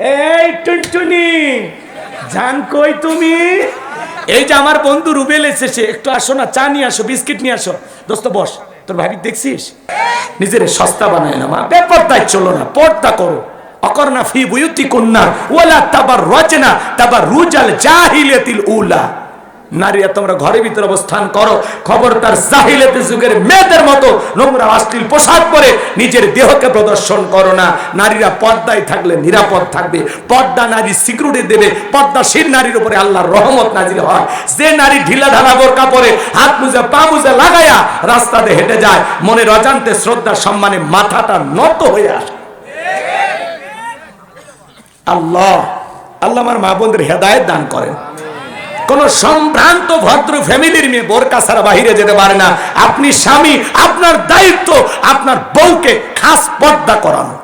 এই টুনটুনি, জান কই তুমি? এই যে আমার বন্ধু রুবেল এসেছে, একটু আসো না, চা নিয়ে আসো, বিস্কিট নিয়ে আসো। দোস্ত, বস, তোর ভাবি দেখছিস? নিজের সস্তা বানায় না, মা। বেপরদায় চলো না, পর্দা করো। অকর্ণা ফি বুয়ুতি কন্যা ওলা তাবার রচনা তাবার রুজাল জাহিলিয়াতিল উলা। নারীরা, তোমরা ঘরের ভিতরে অবস্থান করো। খবরদার জাহিলিয়াতের যুগের মেয়েদের মতো নোংরা অশ্লীল পোশাক পরে নিজের দেহকে প্রদর্শন করো না। নারীরা পর্দায় থাকলে নিরাপদ থাকবে। পর্দা নারী সিকিউরিটি দেবে। পর্দাশীল নারীর উপরে আল্লাহর রহমত নাজিল হয়। যে নারী ঢিলা ঢালা বোরকা পরে হাত মুজা, পা মুজা লাগায়া রাস্তাতে হেঁটে যায়, মনের অজান্তে শ্রদ্ধা সম্মানে মাথাটা নত হয়ে আসে। আল্লাহ আল্লাহ আমার মা বোনদের হেদায়ত দান করেন। কোন সম্ভ্রান্ত, ভদ্র ফ্যামিলির মেয়ে বোরকা ছাড়া বাহিরে যেতে পারে না। আপনি স্বামী, আপনার দায়িত্ব আপনার বউকে খাস পর্দা করানো।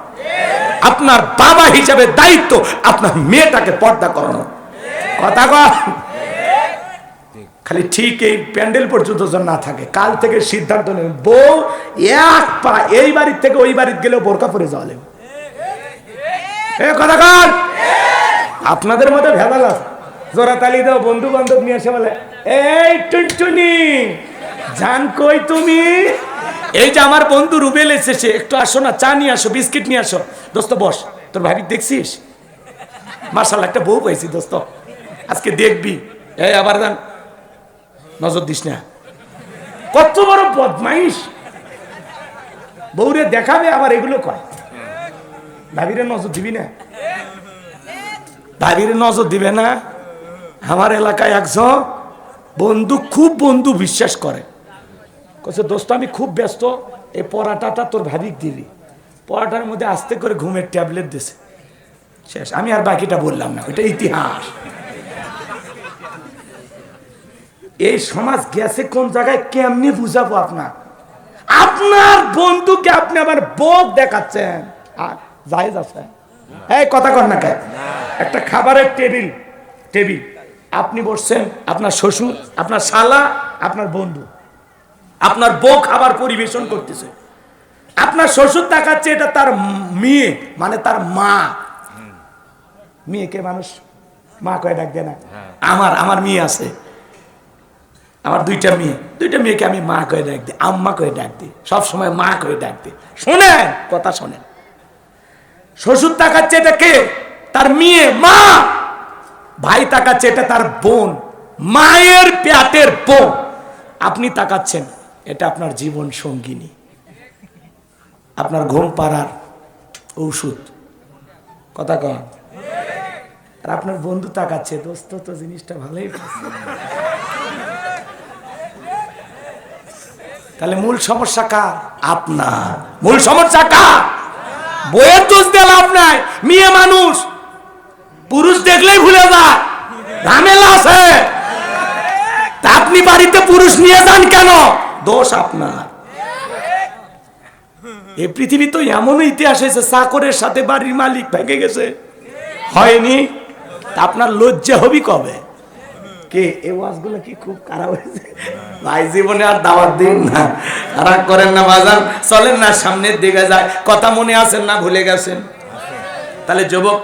আপনার বাবা হিসাবে দায়িত্ব আপনার মেয়েটাকে পর্দা করানো। কথা খালি ঠিক এই প্যান্ডেল পর্যন্ত যেন না থাকে। কাল থেকে সিদ্ধান্ত নেবেন বউ এক পা এই বাড়ির থেকে ওই বাড়িতে গেলেও বোরকা পরে যাওয়া লাগবে। কথা আপনাদের মধ্যে ভেদাল আছে। জোড়া তালি দাও বন্ধু বান্ধব নিয়ে এসে বলে। এই টুনটুনি, জান কই তুমি? এই যে আমার বন্ধু রুবেল এসেছে, একটু আসো না, চা নিয়ে আসো, বিস্কিট নিয়ে আসো। দোস্ত, বস, তোর ভাবি দেখছিস? মার্শাল একটা বউ পাইছি, দোস্ত। আজকে দেখবি। এই, আবার যান নজর দিস না। কত বড় বদমাইশ। বউরে দেখাবে, আবার এগুলো কয়। ভাবিরে নজর দিবি না? ভাবিরে নজর দিবে না? আমার এলাকায় একজন বন্ধু খুব বন্ধু বিশ্বাস করে। কছে দোস্ত, আমি খুব ব্যস্ত, এই পরাটাটা তোর ভাবিক দিবি পরাটার মধ্যে আস্তে করে ঘুমের ট্যাবলেট দিছে। শেষ, আমি আর বাকিটা বললাম না, ওইটা ইতিহাস। এই সমাজ গেছে কোন জায়গায়, কেমনি বুঝাবো আপনার? আপনার বন্ধুকে আপনি আবার বোধ দেখাচ্ছেন। আর জায়েজ আছে। এই, কথা কর না কেন একটা খাবারের টেবিল টেবিল। আপনি বসছেন আপনার শ্বশুর আপনার শালা আপনার বন্ধু। আপনার বউ খাবার পরিবেশন করতেছে। আপনার শ্বশুর তাকাচ্ছে এটা তার মেয়ে মানে তার মা। মেয়েকে মানুষ মা কয়ে ডাক দেয় না। আমার আমার মেয়ে আছে। আমার দুইটা মেয়ে দুইটা মেয়েকে আমি মা কয়ে ডাক দিই আম্মা কয়ে ডাক দিই সবসময় মা কয়ে ডাক দিই। শোনেন কথা শোনেন। শ্বশুর তাকাচ্ছে এটা কে? তার মেয়ে মা! ভাই তাকাচ্ছে, এটা তার বোন, মায়ের পেটের বোন। আপনি তাকাচ্ছেন, এটা আপনার জীবন সঙ্গিনী। আপনার ঘুম পাড়ার ঔষধ। কথা কন। আর আপনার বন্ধু তাকাচ্ছে, দোস্ত, তো জিনিসটা ভালোই তাহলে মূল সমস্যা কার? আপনার। মূল সমস্যা কার? বইয়ের দোষ দিয়ে লাভ নাই, মেয়ে মানুষ। পুরুষ দেখলেই ভুলে যায়। ঝামেলা আছে। আপনি বাড়িতে পুরুষ নিয়ে যান কেন? দোষ আপনার। এই পৃথিবী তো এমন ইতিহাস হয়েছে, চাকরের সাথে বাড়ির মালিক ভেঙে গেছে। হয়নি? তা আপনার লজ্জা হবি কবে? কে এই ওয়াজগুলো কি খুব খারাপ হয়েছে? ভাই, জীবনে আর দাওয়াত দিন না। খারাপ করেন না, বাজান। চলেন না, সামনের দিকে যায় কথা মনে আছেন না ভুলে গেছেন? তাহলে যুবক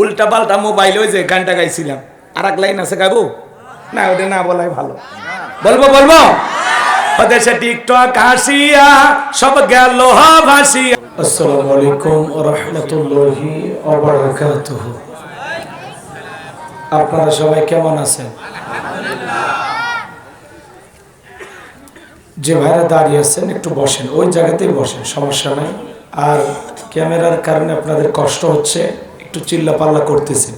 উল্টা পাল্টা মোবাইল ওই যে গানটা গাইছিলাম। আর এক লাইন আছে গাবো? না, ওটা না বলাই ভালো। বলব বলব? দেশে টিকটক সব গেল আসসালামু আলাইকুম আপনারা সবাই কেমন আছেন? যে ভাইরা দাঁড়িয়ে আছেন, একটু বসেন। ওই জায়গাতেই বসেন, সমস্যা নাই। আর ক্যামেরার কারণে আপনাদের কষ্ট হচ্ছে। একটু চিল্লা পাল্লা করতেছেন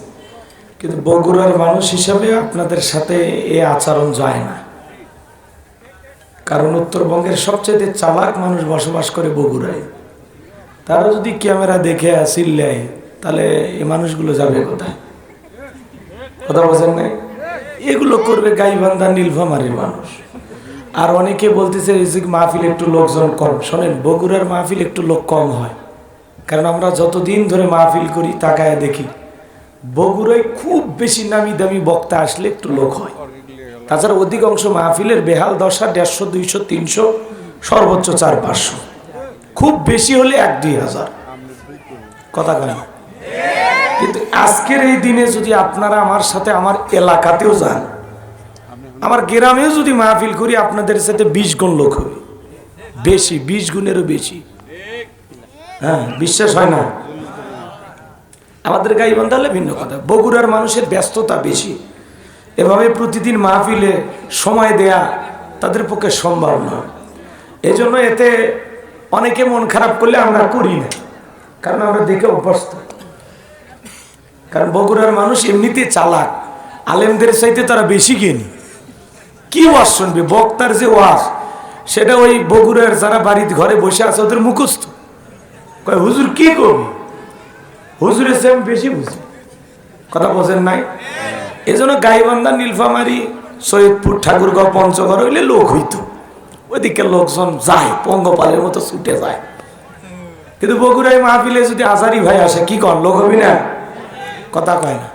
কিন্তু বগুড়ার মানুষ হিসাবে আপনাদের সাথে এ আচরণ যায় না। কারণ উত্তরবঙ্গের সবচেয়ে চালাক মানুষ বসবাস করে বগুড়ায়। তারা যদি ক্যামেরা দেখে চিল্লায় তাহলে এই মানুষগুলো যাবে কোথায়? কথা বলছেন নাই এগুলো করবে গাইবান্ধা নীলফামারির মানুষ। আর অনেকে বলতেছে মাহফিল একটু লোকজন কম। শোনেন, বগুড়ার মাহফিল একটু লোক কম হয়। কারণ আমরা যতদিন ধরে মাহফিল করি, তাকায় দেখি, বগুড়ায় খুব বেশি নামি দামি বক্তা আসলে একটু লোক হয়। তাছাড়া অধিকাংশ মাহফিলের বেহাল দশা দেড়শো, দুইশো, তিনশো, সর্বোচ্চ চার, পাঁচশো। খুব বেশি হলে এক, দুই হাজার। কথা কেন কিন্তু আজকের এই দিনে যদি আপনারা আমার সাথে আমার এলাকাতেও যান, আমার গ্রামেও যদি মাহফিল করি, আপনাদের সাথে বিশ গুণ লোক হবে। বেশি, বিশ গুণেরও বেশি। হ্যাঁ বিশ্বাস হয় না। আমাদের গাইবান্ধা হলে ভিন্ন কথা। বগুড়ার মানুষের ব্যস্ততা বেশি। এভাবে প্রতিদিন মাহফিলে সময় দেয়া তাদের পক্ষে সম্ভব নয় এই জন্য এতে অনেকে মন খারাপ করলে আমরা করি না। কারণ আমরা দেখে অভ্যস্ত। কারণ বগুড়ার মানুষ এমনিতে চালাক। আলেমদের চাইতে তারা বেশি জ্ঞানী। কি ওয়াজ শুনবে? বক্তার যে ওয়াজ, সেটা ওই বগুড়ার যারা বাড়িতে ঘরে বসে আছে, ওদের মুখস্থ। কয়, হুজুর কি করবি? হুজুরের আমি বেশি বুঝি। কথা বোঝেন নাই? এই জন্য গাইবান্ধা, নীলফামারি, সৈয়দপুর, ঠাকুরগাঁও, পঞ্চগড় হইলে লোক হইতো। ওইদিকে লোকজন যায়, পঙ্গপালের মতো ছুটে যায়। কিন্তু বগুড়ায় মাহফিলে যদি আজারি ভাই আসে, কি কর লোক হবি না? কথা কয় না।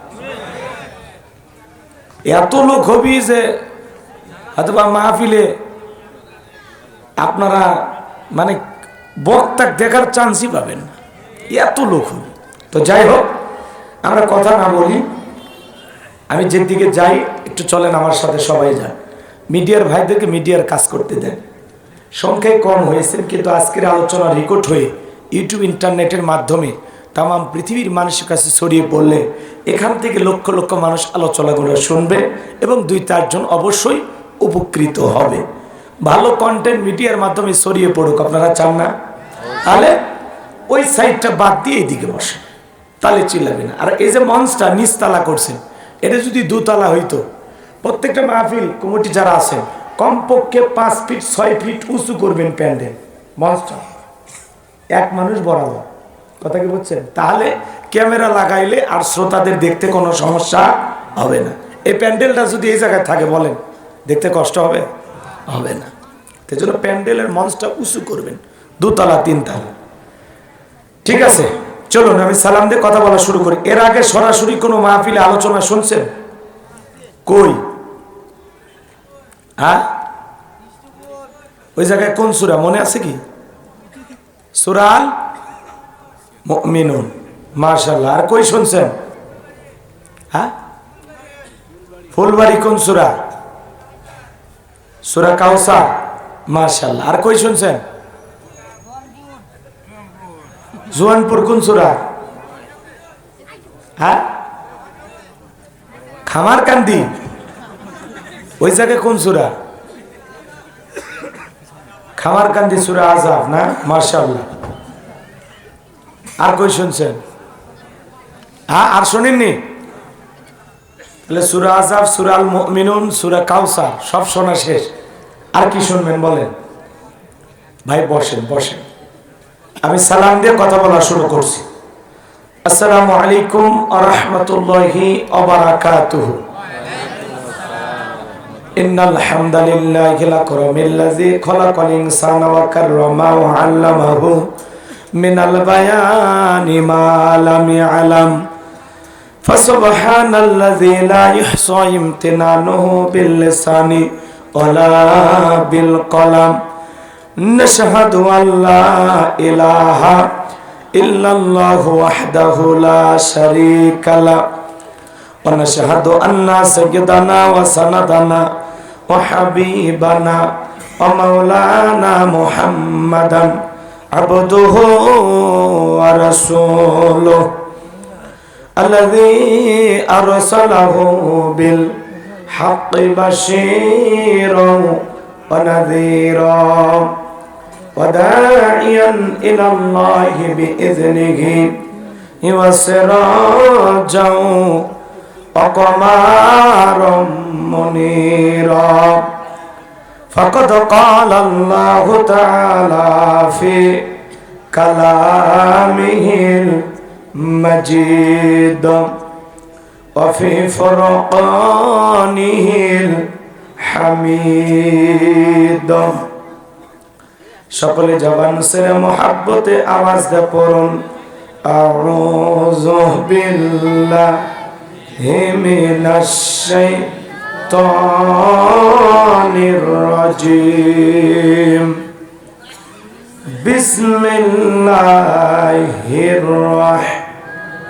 এত লোক হবি যে অথবা মাহফিলে আপনারা মানে বক্তা দেখার চান্সই পাবেন এত লোক তো যাই হোক, আমরা কথা না বলি, আমি যেদিকে যাই, একটু চলেন আমার সাথে সবাই যান। মিডিয়ার ভাইদেরকে মিডিয়ার কাজ করতে দেন। সংখ্যায় কম হয়েছে কিন্তু আজকের আলোচনা রেকর্ড হয়ে ইউটিউব, ইন্টারনেটের মাধ্যমে তাম পৃথিবীর মানুষের কাছে ছড়িয়ে পড়লে এখান থেকে লক্ষ লক্ষ মানুষ আলোচনাগুলো শুনবে এবং দুই চারজন অবশ্যই উপকৃত হবে। ভালো কন্টেন্ট মিডিয়ার মাধ্যমে ছড়িয়ে পড়ুক, আপনারা চান না? তাহলে ওই সাইডটা বাদ দিয়ে এইদিকে বসে তাহলে চিল্লাবে না। আর এই যে মঞ্চটা নিচতলা করছেন, এটা যদি দুতলা হইতো, প্রত্যেকটা মাহফিল কমিটি যারা আছেন কমপক্ষে পাঁচ ফিট ছয় ফিট উঁচু করবেন প্যান্ডেল মঞ্চটা এক মানুষ বরাবর। কথা কি বলছেন তাহলে ক্যামেরা লাগাইলে আর শ্রোতাদের দেখতে কোনো সমস্যা হবে না। এই প্যান্ডেলটা যদি এই জায়গায় থাকে, বলেন, দেখতে কষ্ট হবে? হবে না। সেই জন্য প্যান্ডেলের মঞ্চটা উঁচু করবেন, দুতলা, তিনতলা। ঠিক আছে, চলুন, আমি সালাম দিয়ে কথা বলা শুরু করি। এর আগে সরাসরি কোনো মাহফিলে আলোচনা শুনছেন? কই? হ্যাঁ? ওই জায়গায় কোন সুরা? মনে আছে কি? সুরাল মিনুন মার্শাল্লাহ আর কই শুনছেন? হ্যাঁ? ফুলবাড়ি কোন সুরা? সুরা কাউসা মার্শাল্লাহ আর কই শুনছেন? জোয়ানপুর কোন সুরা? হ্যাঁ? খামার কান্দি ওই জায়গায় কোন সুরা? খামার কান্দি সুরা আজাব, না? মার্শাল্লাহ আর কই শুনছেন? হ্যাঁ আর শোনেননি? তাহলে সুরা আজাব সুরাল মিনুন সুরা কাউসার সব শোনা শেষ আর কি শুনবেন বলেন ভাই বসেন বসেন আমি সালাম দিয়ে কথা বলা শুরু করছি আসসালামু আলাইকুম আরহামতুল্লাহি অবরাকাতুহু إن الحمد لله الأكرم الذي خلق الإنسان وكرمه وعلمه من البيان ما لم يعلم فسبحان الذي لا يحصى امتنانه باللسان ولا بالقلم نشهد أن لا إله إلا الله وحده لا شريك له ونشهد أن سيدنا وسندنا وحبيبنا ومولانا محمدا عبده ورسوله الذي أرسله بالحق بشيرا ونذيرا وداعيا إلى الله بإذنه وسراجا وقمارا منيرا فقد قال الله تعالى في كلامه المجيد وفي فرقانه الحميد সকলে জবান সেরে মোহাব্বতে আওয়াজ দে পড়ুন আউযু বিল্লাহি মিনাশ শাইতানির রাজিম বিসমিল্লাহির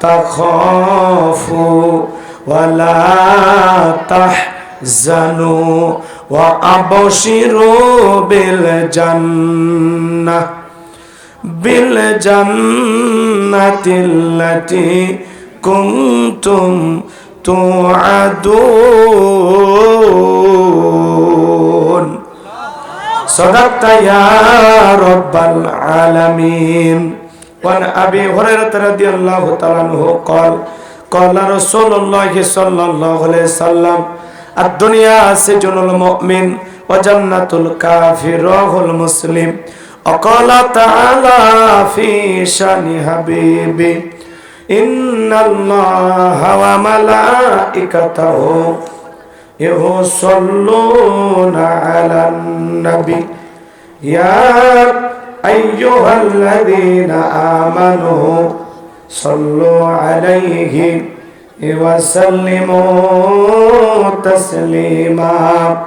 تخافوا ولا تحزنوا وأبشروا بالجنة بالجنة التي كنتم توعدون صدقت يا رب العالمين وعن ابي هريره رضي الله تعالى عنه قال قال رسول الله صلى الله عليه وسلم الدنيا سجن المؤمن وجنة الكافر رواه المسلم وقال تعالى في شان حبيبي إن الله وملائكته يصلون على النبي يا أيها الذين آمنوا صلوا عليه وسلموا تسليما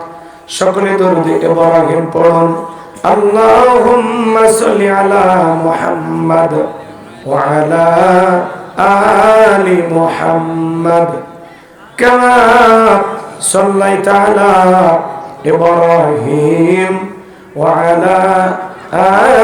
شكرا درد إبراهيم قرن اللهم صل على محمد وعلى آل محمد كما صليت على إبراهيم وعلى آل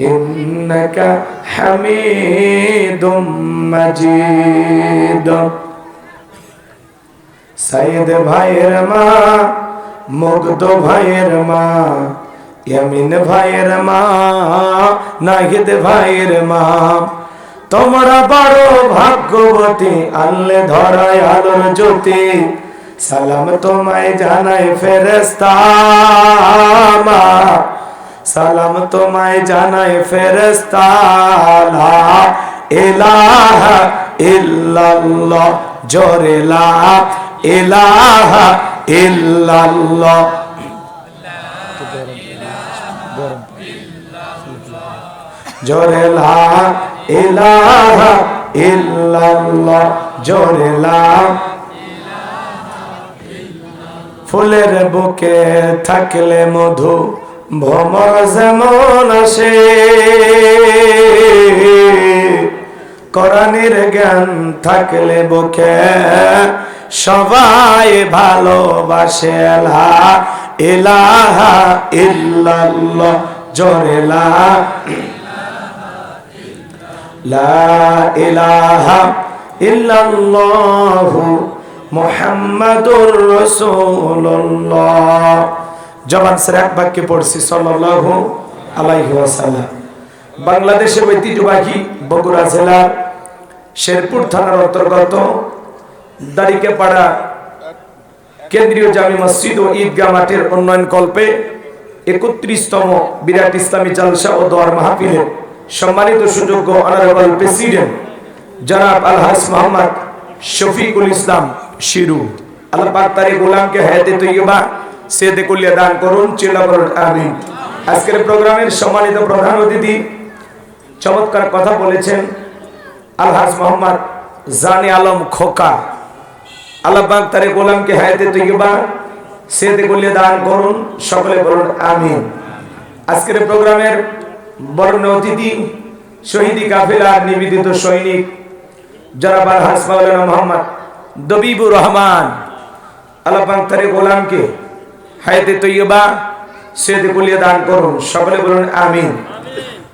إنك حميد مجيد সাইদ ভাইয়ের মা মুগ্ধ ভাইয়ের মা ইয়ামিন ভাইয়ের মা নাহিদ ভাইয়ের মা তোমরা বড় ভাগ্যবতী আল্লে ধরায় আলোর জ্যোতি সালাম তোমায় জানাই ফেরেস্তা মা সালাম তোমায় জানাই ফেরেস্তা লা ইলাহা ইল্লাল্লাহ, জোরে লা ইলাহা ইল্লাল্লাহ। জোরে লা ইলাহা ইল্লাল্লাহ, জোরে ফুলের বুকে থাকলে মধু ভ্রমর যেমন আসে কোরআনের জ্ঞান থাকলে বুকে সবাই ভালোবাসে ইলাহা ইল্লাল্লাহ জোরে লা ইলাহা জবান স্যার এক বাক্যে পড়ছি, সাল্লাল্লাহু আলাইহি ওয়াসাল্লাম। বাংলাদেশের ঐতিহ্যবাহী বগুড়া জেলার শেরপুর থানার অন্তর্গত দাড়িকেপাড়া কেন্দ্রীয় জামি মসজিদ ও ঈদগাহ মাঠের উন্নয়ন কল্পে একত্রিশতম বিরাট ইসলামী জালসা ও দোয়ার মাহফিলের সম্মানিত সুযোগ্য অনারেবল প্রেসিডেন্ট জনাব আলহাজ মোহাম্মদ শফিকুল ইসলাম শিরু। আল্লাহ তারে গোলামকে হায়াতে তৈয়বা সেদে কুলিয়া দান করুন, চিল্লা করুন আমিন। আজকের প্রোগ্রামের সম্মানিত প্রধান অতিথি চমৎকার কথা বলেছেন আলহাজ মোহাম্মদ জানে আলম খোকা। আল্লাহ পাক তারে গোলামকে হায়াতে তৈয়বা, সেদে কুলিয়া দান করুন, সকলে বলুন, আমিন। আজকের প্রোগ্রামের বর্ণ অতিথি শহীদি কাফেলার নিবেদিত সৈনিক জনাব আলহাজ মাওলানা মোহাম্মদ দবিবুর রহমান। আল্লাহ তারে গোলামকে হায়াতে তৈয়বা সেদে কুলিয়া দান করুন। সকলে বলুন আমিন।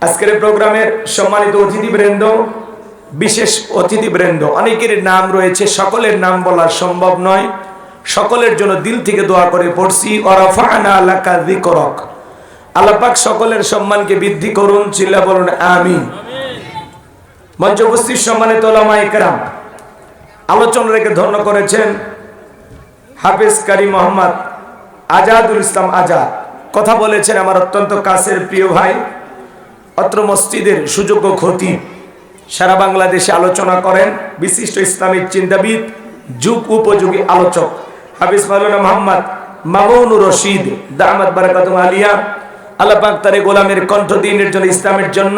আজকের প্রোগ্রামের সম্মানিত অতিথিবৃন্দ বিশেষ অতিথিবৃন্দ অনেকের নাম রয়েছে সকলের নাম বলা সম্ভব নয়। সকলের জন্য দিল থেকে দোয়া করে পড়ছি ওরাফানা আলাকা যিকরক। আল্লাহ পাক সকলের সম্মানকে বৃদ্ধি করুন চিল্লা বলুন আমিন। মঞ্চ উপস্থিত সম্মানিত ওলামা একরাম আলোচনা রেখে ধন্য করেছেন হাফিজ কারি মোহাম্মদ আজাদুল ইসলাম আজাদ। কথা বলেছেন আমার অত্যন্ত কাছের প্রিয় ভাই, অত্র মসজিদের সুযোগ্য ক্ষতি। সারা বাংলাদেশে আলোচনা করেন বিশিষ্ট ইসলামিক চিন্তাবিদ, যুগ উপযোগী আলোচক, হাফিজ মাওলানা মোহাম্মদ মামুনুর রশিদ, দামাত বারাকাতুম আলিয়া। আল্লাহ পাক তারে গোলামের কণ্ঠ দিনের জন্য, ইসলামের জন্য,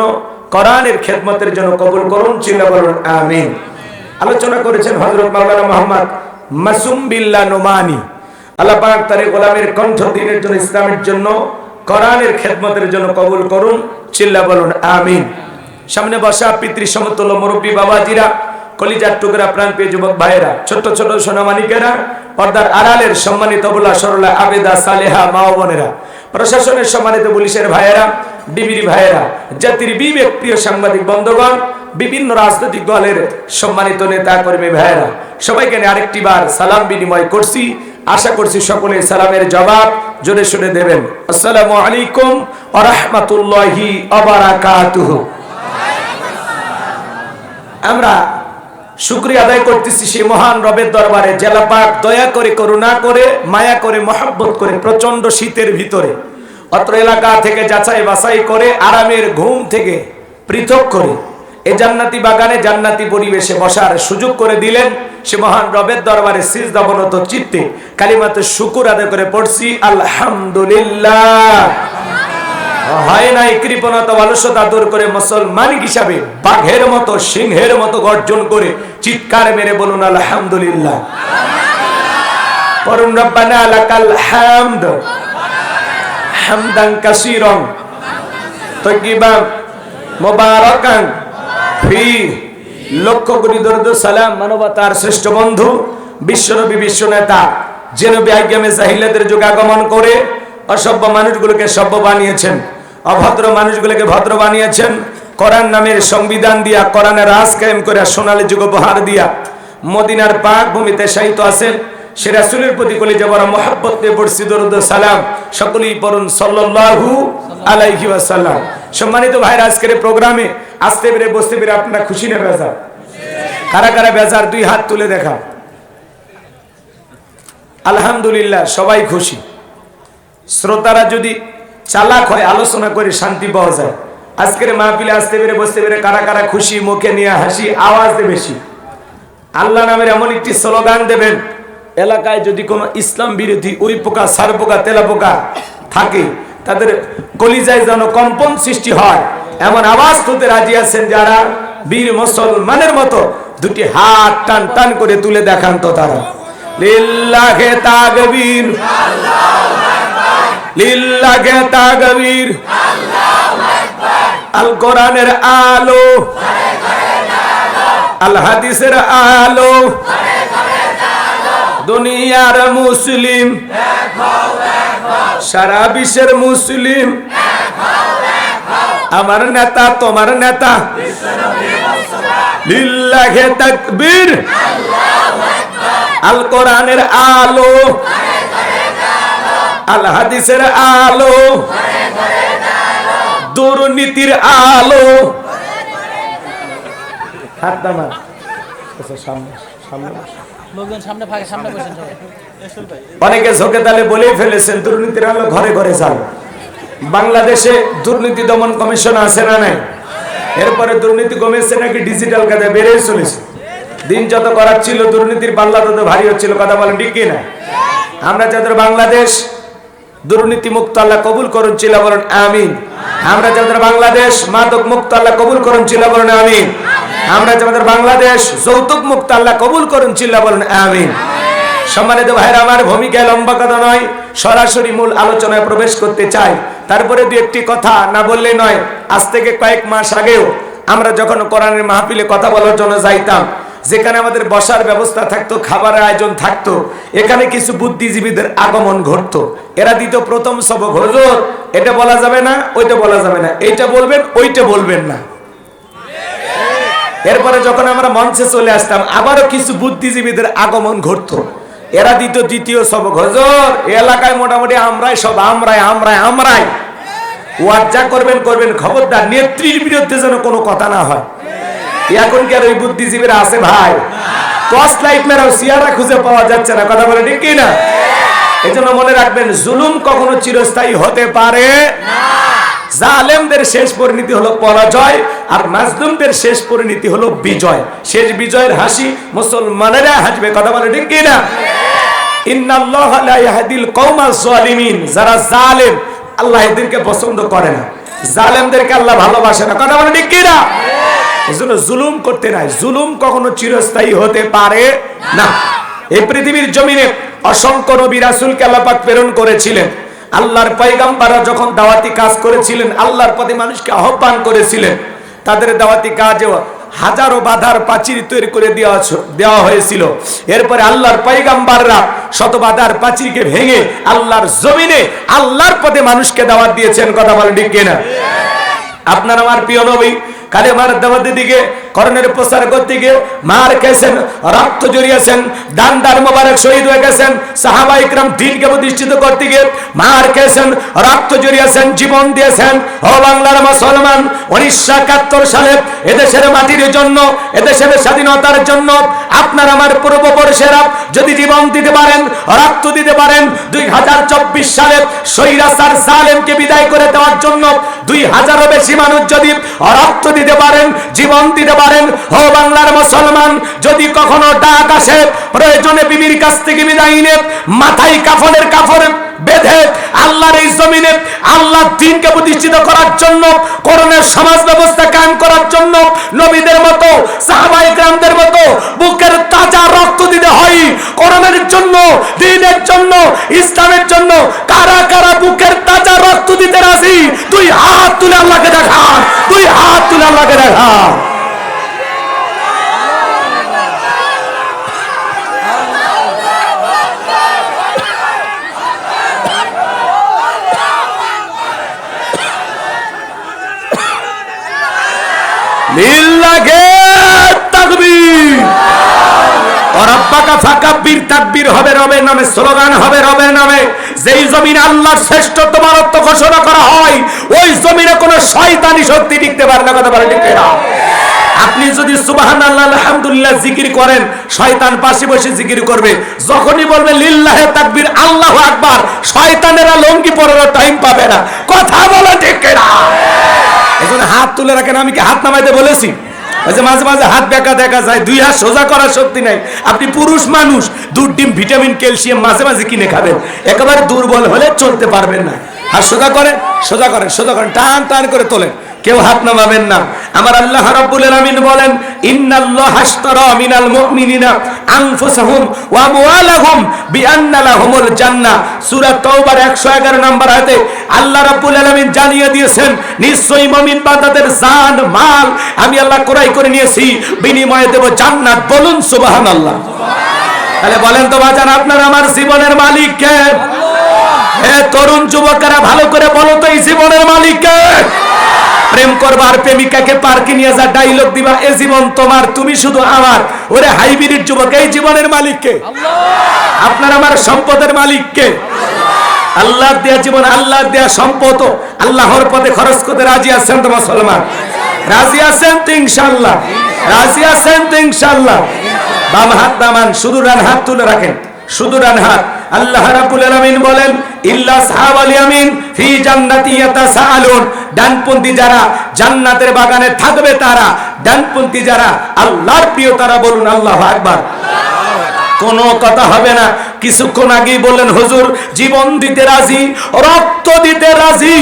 কোরআনের খেদমতের জন্য কবুল করুন, চিল্লা বলুন, আমিন। আলোচনা করেছেন হযরত মাওলানা মোহাম্মদ মাসুম বিল্লাহ নোমানি। আল্লাহ পাক তারে গোলামের কণ্ঠ দিনের জন্য ইসলামের জন্য, কোরআনের খেদমতের জন্য কবুল করুন। চিল্লা বলুন, আমিন। সামনে বসা পিতৃ সমতুল্য মুরব্বী বাবাজিরা, কলিজার টুকরা প্রাণ পেয়ে যুবক ভাইয়েরা ছোট ছোট সোনামানিকেরা, পর্দার আড়ালের সম্মানিত বলা সরলা আবেদা সালেহা মা বোনেরা, প্রশাসনের সম্মানিত পুলিশের ভাইয়েরা ডিবিরি ভাইয়েরা, জাতির বিবেক প্রিয় সাংবাদিক বন্ধুগণ, বিভিন্ন রাজনৈতিক দলের সম্মানিত নেতা কর্মী ভাইয়েরা, সবাইকে আরেকটি বার সালাম বিনিময় করছি। আশা করছি সকলে সালামের জবাব জোরে শুনে দেবেন। আসসালামু আলাইকুম ওয়া রাহমাতুল্লাহি ওয়া বারাকাতুহু। আমরা শুক্রিয়া আদায় করতেছি সেই মহান রবের দরবারে। জেলা জেলাপাক দয়া করে, করুণা করে, মায়া করে, মহাব্বত করে প্রচণ্ড শীতের ভিতরে। অত্র এলাকা থেকে যাচাই বাছাই করে, আরামের ঘুম থেকে পৃথক করে এ জান্নাতি বাগানে জান্নাতি পরিবেশে বসার সুযোগ করে দিলেন সে মহান রবের দরবারে সিজদাবনত চিত্তে কালিমাতে শুকুর আদায় করে পড়ছি, আলহামদুলিল্লাহ। হয় নাই কৃপণতা অলসতা দূর করে মুসলমান হিসাবে বাঘের মতো, সিংহের মতো গর্জন করে চিৎকার মেরে বলুন, আলহামদুলিল্লাহ। পরম রব্বানা লাকাল হামদ। হামদান কাসীরান। তাইয়িবান মুবারাকান। ফি লক্ষ মানবতার শ্রেষ্ঠ বন্ধু বিশ্ব নেতা আগমন করে অসভ্য মানুষগুলোকে সভ্য বানিয়েছেন, অভদ্র মানুষগুলোকে ভদ্র বানিয়েছেন নামের সংবিধান দিয়া, কোরআনের রাজ কায়েম করে সোনালী যুগ উপহার দিয়া, মদিনার পাক ভূমিতে আছেন সে রাসূলের প্রতি কলি যাবার মহাব্বত নিয়ে পড়ছি, দরুদ সালাম। সকলেই পড়ুন সাল্লাল্লাহু আলাইহি ওয়াসাল্লাম। সম্মানিত ভাইরা, আজকের প্রোগ্রামে আসতে পেরে বসতে পেরে আপনারা খুশি না বেজার? কারা কারা বেজার? দুই হাত তুলে দেখা। আলহামদুলিল্লাহ, সবাই খুশি। শ্রোতারা যদি চালাক হয়, আলোচনা করে শান্তি পাওয়া যায়। আজকের মাহফিলে আসতে পেরে বসতে পেরে কারা কারা খুশি, মুখে নিয়ে হাসি, আওয়াজ দেবে বেশি। আল্লাহ নামের এমন একটি স্লোগান দেবেন এলাকায় যদি কোনো ইসলাম বিরোধী উই পোকা, সার পোকা, তেলা পোকা থাকে, তাদের কলিজায় যেন কম্পন সৃষ্টি হয়, এমন আওয়াজ তুলতে রাজি আছেন যারা বীর মুসলমানের মতো দুটি হাত টান টান করে তুলে দেখান তো তারা। লিল্লাহে তাকবীর লিল্লাহে তাকবীর আল কোরআনের আলো, আল হাদিসের আলো দুনিয়ার মুসলিম। সারা বিশ্বের মুসলিম। আমার নেতা তোমার নেতা। লিল্লাহে তাকবীর। আল কোরআনের আলো। আল হাদিসের আলো। দুর্নীতির আলো। হাত নামান। আচ্ছা, সামনে সামনে অনেকে ঝোঁকে তালে বলেই ফেলেছেন, দুর্নীতির আলো ঘরে ঘরে যান। বাংলাদেশে দুর্নীতি দমন কমিশন আছে না নাই? এরপরে দুর্নীতি কমেছে নাকি ডিজিটাল কাজে চলেছে? দিন যত ছিল দুর্নীতির পাল্লা তত ভারী হচ্ছিল, কথা বলেন ঠিক কিনা? আমরা যাদের বাংলাদেশ দুর্নীতি মুক্ত আল্লাহ কবুল করুন, চিল্লা বলেন আমিন। আমরা যাদের বাংলাদেশ মাদক মুক্ত আল্লাহ কবুল করুন, চিল্লা বলেন আমিন। আমরা আমাদের বাংলাদেশ যৌতুক মুক্ত আল্লাহ কবুল করুন, চিল্লা বলেন, আমিন। সম্মানিত ভাইরা আমার ভূমিকায় লম্বা কথা নয়, সরাসরি মূল আলোচনায় প্রবেশ করতে চাই। তারপরে দু একটি কথা না বললে নয়, আজ থেকে কয়েক মাস আগেও আমরা যখন কোরআনের মাহফিলে কথা বলার জন্য যাইতাম, যেখানে আমাদের বসার ব্যবস্থা থাকতো, খাবারের আয়োজন থাকতো, এখানে কিছু বুদ্ধিজীবীদের আগমন ঘটতো। এরা দিত প্রথম সবক, হজুর, এটা বলা যাবে না, ওইটা বলা যাবে না, এইটা বলবেন, ওইটা বলবেন না। এরপরে যখন আমরা মঞ্চে চলে আসতাম, আবারও কিছু বুদ্ধিজীবীদের আগমন ঘটতো। এরা দিত দ্বিতীয় সবক। হজর এলাকায় মোটামুটি আমরাই সব, আমরাই আমরাই আমরাই। ওয়াজ যা করবেন করবেন। খবরদার, নেত্রীর বিরুদ্ধে যেন কোনো কথা না হয়। এখন কি আর ওই বুদ্ধিজীবীরা আছে ভাই? টর্চ লাইট মেরাও সিয়ারা খুঁজে পাওয়া যাচ্ছে না। কথা বলে ঠিক কি না? এই মনে রাখবেন, জুলুম কখনো চিরস্থায়ী হতে পারে জালেমদের শেষ পরিণতি হলো পরাজয়, আর মাজলুমদের শেষ পরিণতি হলো বিজয়। শেষ বিজয়ের হাসি মুসলমানেরা হাসবে, কথা বলে ঠিক কি না। চিরস্থায়ী হতে পারে না। এই পৃথিবীর জমিনে অসংখ্য নবী রাসূলকে আল্লাহ পাক প্রেরণ করেছিলেন। আল্লাহর পয়গাম্বাররা যখন দাওয়াতি কাজ করেছিলেন, আল্লাহর পথে মানুষকে আহ্বান করেছিলেন, তাদের দাওয়াতি কাজেও হাজারো বাধার পাচির তৈরি করে দেওয়া দেওয়া হয়েছিল। এরপরে আল্লাহর পয়গাম্বাররা শত বাধার পাচিরকে ভেঙে আল্লাহর জমিনে আল্লাহর পথে মানুষকে দাওয়াত দিয়েছেন, কথা বলেন ঠিক কিনা? আপনার আমার প্রিয় নবী কালে মার দাওয়াতের দিকে করণের প্রচার করতে গিয়ে মার খেয়েছেন, রক্ত জড়িয়েছেন দান্দার মোবারক শহীদ হয়ে গেছেন, সাহাবা ইকরাম দিনকে প্রতিষ্ঠিত করতে গিয়ে মার খেয়েছেন, রক্ত জড়িয়েছেন, জীবন দিয়েছেন। ও বাংলার মুসলমান, উনিশশো একাত্তর সালে এদেশের মাটির জন্য, এদেশের স্বাধীনতার জন্য আপনার আমার পূর্বপুরুষেরা যদি জীবন দিতে পারেন, রক্ত দিতে পারেন, দুই হাজার চব্বিশ সালে সৈরাসার সালেমকে বিদায় করে দেওয়ার জন্য দুই হাজারও বেশি মানুষ যদি রক্ত দিতে পারেন, জীবন দিতে পারেন। ও বাংলার মুসলমান, যদি কখনো ডাক আসে, প্রয়োজনে বিবির কাছ থেকে বিদায় নিয়ে মাথায় কাফনের কাফন বেঁধে আল্লাহর এই জমিনে আল্লাহ দিনকে প্রতিষ্ঠিত করার জন্য করণের সমাজ ব্যবস্থা কায়েম করার জন্য, নবীদের মতো সাহাবাই গ্রামদের মতো, বুকের তাজা রক্ত দিতে হয়। করণের জন্য, দিনের জন্য, ইসলামের জন্য, কারা কারা বুকের তাজা রক্ত দিতে রাজি? তুই হাত তুলে আল্লাহকে দেখা তুই হাত তুলে আল্লাহকে দেখা আপনি যদি সুবাহান জিকির করেন, শয়তান পাশে বসে জিকির করবে। যখনই বলবে, লিল্লাহে তাকবীর, আল্লাহ আকবার, শয়তানেরা লঙ্গি পরার টাইম পাবে না। কথা বলে ঠিক হাত তুলে রাখেন, আমি কি হাত নামাইতে বলেছি? ওই মাঝে মাঝে হাত দেখা দেখা যায়, দুই হাত সোজা করার শক্তি নাই। আপনি পুরুষ মানুষ, দুধ, ডিম, ভিটামিন, ক্যালসিয়াম মাঝে মাঝে কিনে খাবেন। একেবারে দুর্বল হলে চলতে পারবেন না। হাত সোজা করেন সোজা করেন সোজা করেন, টান টান করে তোলেন। কেউ হাত নামাবেন না। আমার আল্লাহ রাব্বুল আলামিন বলেন, ইন্নাল্লাহ আশতারা মিনাল মুমিনিনা আনফুসাহুম ওয়া আমওয়ালাহুম বিআন্না লাহুমুল জান্নাহ। সূরা তাওবার 111 নম্বর আয়াতে আল্লাহ রাব্বুল আলামিন জানিয়ে দিয়েছেন, নিশ্চয়ই মুমিন বান্দাদের জান, মাল আমি আল্লাহ ক্রয় করে নিয়েছি, বিনিময়ে দেব জান্নাত। বলুন, সুবহানাল্লাহ। তাহলে বলেন তো বাজান, আপনার আমার জীবনের মালিক কে? এ তরুণ যুবকেরা, ভালো করে বলো তো এই জীবনের মালিক কে? প্রেম করবার প্রেমিকাকে পার্কে নিয়ে যা ডাইলগ দিবা এ জীবন তোমার তুমি শুধু আমার। ওরে হাইব্রিড যুবক এই জীবনের মালিককে? আপনার আমার সম্পদের মালিককে? আল্লাহর দেয়া জীবন আল্লাহর দেয়া সম্পদ। আল্লাহর পথে খরচ করতে রাজি আছেন তো মুসলমান? রাজি আছেন তো ইনশাআল্লাহ? রাজি আছেন তো ইনশাআল্লাহ? বাম হাত নামান শুধু ডান হাত তুলে রাখেন। শুধু ডান হাত। আল্লাহ রাব্বুল আলামিন বলেন, ইল্লা সাহাবাল ইয়ামিন ফি জান্নাতি ইয়াতাসাআলুন। ডানপন্থী যারা জান্নাতের বাগানে থাকবে তারা, ডানপন্থী যারা আল্লাহর প্রিয় তারা বলুন আল্লাহু আকবার। কোনো কথা হবে না। কিছুক্ষণ আগেই বললেন, হুজুর, জীবন দিতে রাজি, রক্ত দিতে রাজি,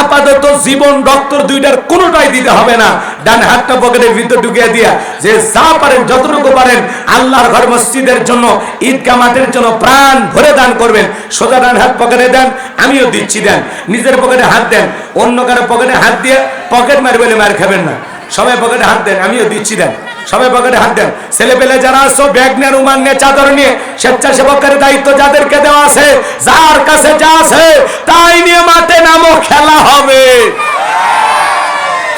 আপাতত জীবন রক্ত দুইটার কোনোটাই দিতে হবে না। ডান হাতটা পকেটের ভিতর ঢুকিয়ে দিয়া, যে যা পারেন, যতটুকু পারেন, আল্লাহর ঘর মসজিদের জন্য ঈদগা মাঠের জন্য প্রাণ ভরে দান করবেন। সোজা ডান হাত পকেটে দেন, আমিও দিচ্ছি, দেন। নিজের পকেটে হাত দেন, অন্য কারও পকেটে হাত দিয়ে পকেট মার বলে মার খাবেন না। সবাই পকেটে হাত দেন, আমিও দিচ্ছি, দেন। সবাই পকেটে হাত দেন। ছেলে পেলে যারা আসো ব্যাগ নিয়ে রুমান নিয়ে চাদর নিয়ে স্বেচ্ছাসেবকের দায়িত্ব যাদেরকে দেওয়া আছে যার কাছে যা আছে তাই নিয়ে মাঠে নামো খেলা হবে।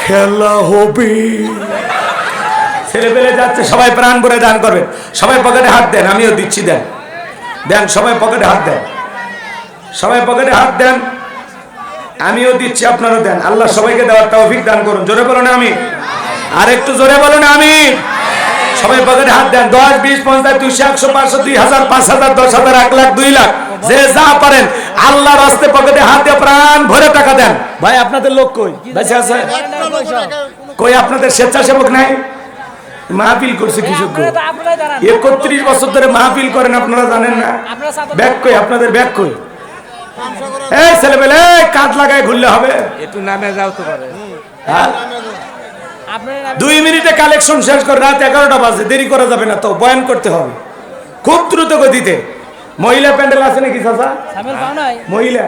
খেলা হবে। ছেলে পেলে যাচ্ছে সবাই প্রাণ ভরে দান করবেন। সবাই পকেটে হাত দেন আমিও দিচ্ছি দেন। দেন সবাই পকেটে হাত দেন। সবাই পকেটে হাত দেন আমিও দিচ্ছি আপনারও দেন। আল্লাহ সবাইকে দেওয়ার তৌফিক দান করুন। জোরে বলুন আমি আর একটু জোরে বলুন আমি সবাই পকেটে হাত দেন দশ বিশ পঞ্চাশ দুইশো একশো পাঁচশো দুই হাজার পাঁচ হাজার দশ হাজার এক লাখ দুই লাখ। যে যা পারেন আল্লাহ রাস্তে পকেটে হাত দিয়ে প্রাণ ভরে টাকা দেন। ভাই আপনাদের লোক কই? বেঁচে আছে? কই আপনাদের স্বেচ্ছাসেবক নাই? মাহফিল করছে কৃষক একত্রিশ বছর ধরে মাহফিল করেন আপনারা জানেন না? ব্যাগ কই? আপনাদের ব্যাগ কই? এই ছেলেবেলে কাঠ লাগায় ঘুরলে হবে। একটু নামে যাও তো পারে হ্যাঁ? দুই মিনিটে কালেকশন শেষ করে রাত এগারোটা বাজে দেরি করা যাবে না তো বয়ান করতে হবে। খুব দ্রুত গতিতে। মহিলা প্যান্ডেল আছে নাকি চাচা? নাই? মহিলা।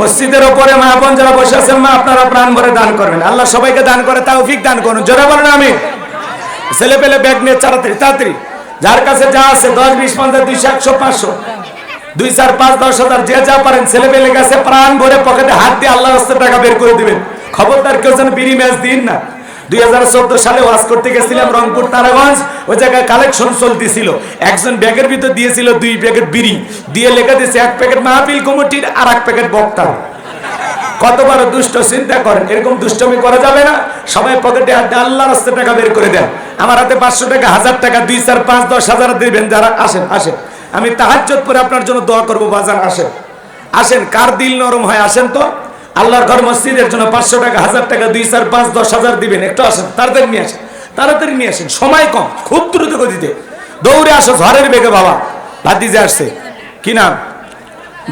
মসজিদের ওপরে মা বোন যারা বসে আছেন মা আপনারা প্রাণ ভরে দান করবেন। আল্লাহ সবাইকে দান করে তৌফিক দান করুন। জোরে বলেন আমি। ছেলে পেলে ব্যাগ নিয়ে তাড়াতাড়ি তাড়াতাড়ি। যার কাছে যা আছে দশ বিশ পঞ্চাশ দুইশো একশো পাঁচশো। দুই চার পাঁচ দশ হাজার যে যা পারেন, ছেলে পেলে কাছে প্রাণ ভরে পকেটে হাত দিয়ে আল্লাহ রাস্তা টাকা বের করে দিবেন। খবরদার কেউ যেন বিড়ি ম্যাচ দিন না। দুই হাজার চোদ্দ সালে ওয়াজ করতে গেছিলাম রংপুর তারাগঞ্জ, ওই জায়গায় কালেকশন চলতেছিল। একজন ব্যাগের ভিতর দিয়েছিল দুই প্যাকেট বিড়ি। দিয়ে লেখা দিয়েছে, এক প্যাকেট মাহফিল কমিটির আর এক প্যাকেট বক্তার কত বড় দুষ্ট চিন্তা করেন, এরকম দুষ্টমি করা যাবে না। সবাই পকেটে হাত আল্লাহ রাস্তা টাকা বের করে দেন। আমার হাতে পাঁচশো টাকা, হাজার টাকা, দুই চার পাঁচ দশ হাজার দিবেন যারা আসেন আসেন। আমি তাহাজ্জত করে আপনার জন্য দোয়া করব বাজার আসেন। আসেন, কার দিল নরম হয়, আসেন তো। আল্লাহর ঘর মসজিদের জন্য পাঁচশো টাকা, হাজার টাকা, দুই চার, পাঁচ, দশ হাজার দিবেন। একটু আসেন, তাড়াতাড়ি নিয়ে আসেন, তাড়াতাড়ি নিয়ে আসেন। সময় কম, খুব দ্রুত গতিতে। দৌড়ে আসো, ঝড়ের বেগে বাবা। ভাতিজে আসছে। কি নাম?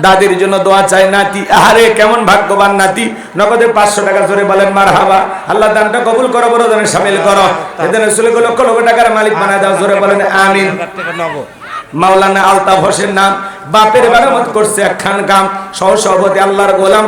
দাদির জন্য দোয়া চাই, নাতি। আহারে, কেমন ভাগ্যবান নাতি। নগদে পাঁচশো টাকা জোরে বলেন মার হাবা আল্লাহ দানটা কবুল করো, বড় দানে সামিল করো। এদের লক্ষ লক্ষ টাকার মালিক বানায় দাও, জোরে বলেন, আমিন। মাওলানা আলতাফ হোসেন নাম বাপের মেরামত করছে একখান গাম সহ সভাপতি আল্লাহর গোলাম